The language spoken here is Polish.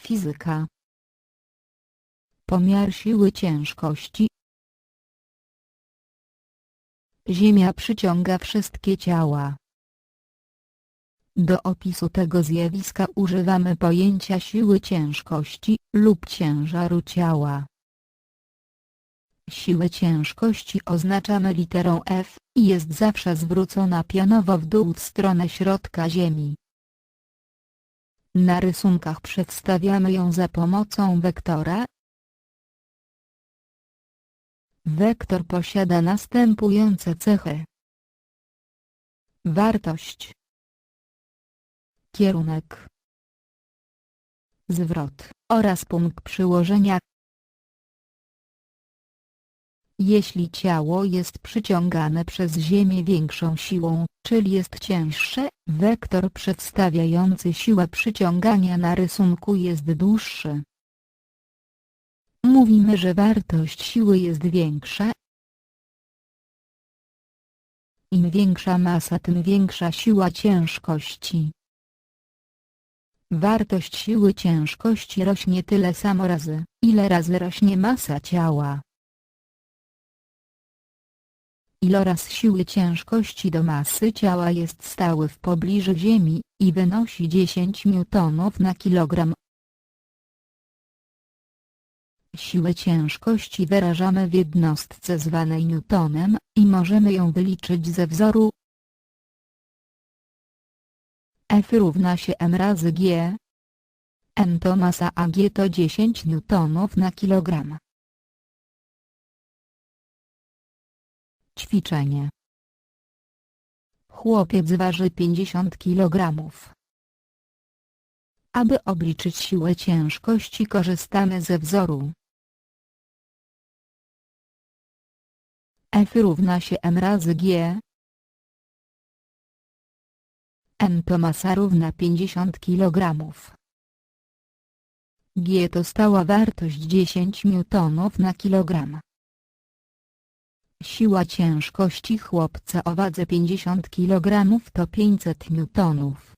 Fizyka. Pomiar siły ciężkości. Ziemia przyciąga wszystkie ciała. Do opisu tego zjawiska używamy pojęcia siły ciężkości lub ciężaru ciała. Siłę ciężkości oznaczamy literą F i jest zawsze zwrócona pionowo w dół w stronę środka Ziemi. Na rysunkach przedstawiamy ją za pomocą wektora. Wektor posiada następujące cechy. Wartość Kierunek Zwrot oraz punkt przyłożenia jeśli ciało jest przyciągane przez Ziemię większą siłą, czyli jest cięższe, wektor przedstawiający siłę przyciągania na rysunku jest dłuższy. Mówimy, że wartość siły jest większa. Im większa masa tym większa siła ciężkości. Wartość siły ciężkości rośnie tyle samo razy, ile razy rośnie masa ciała. Iloraz siły ciężkości do masy ciała jest stały w pobliżu Ziemi i wynosi 10 newtonów na kilogram. Siłę ciężkości wyrażamy w jednostce zwanej newtonem i możemy ją wyliczyć ze wzoru F równa się m razy g. M to masa a g to 10 newtonów na kilogram. Ćwiczenie. Chłopiec waży 50 kg. Aby obliczyć siłę ciężkości korzystamy ze wzoru. F równa się m razy g. M to masa równa 50 kg. G to stała wartość 10 newtonów na kilogram. Siła ciężkości chłopca o wadze 50 kg to 500 newtonów.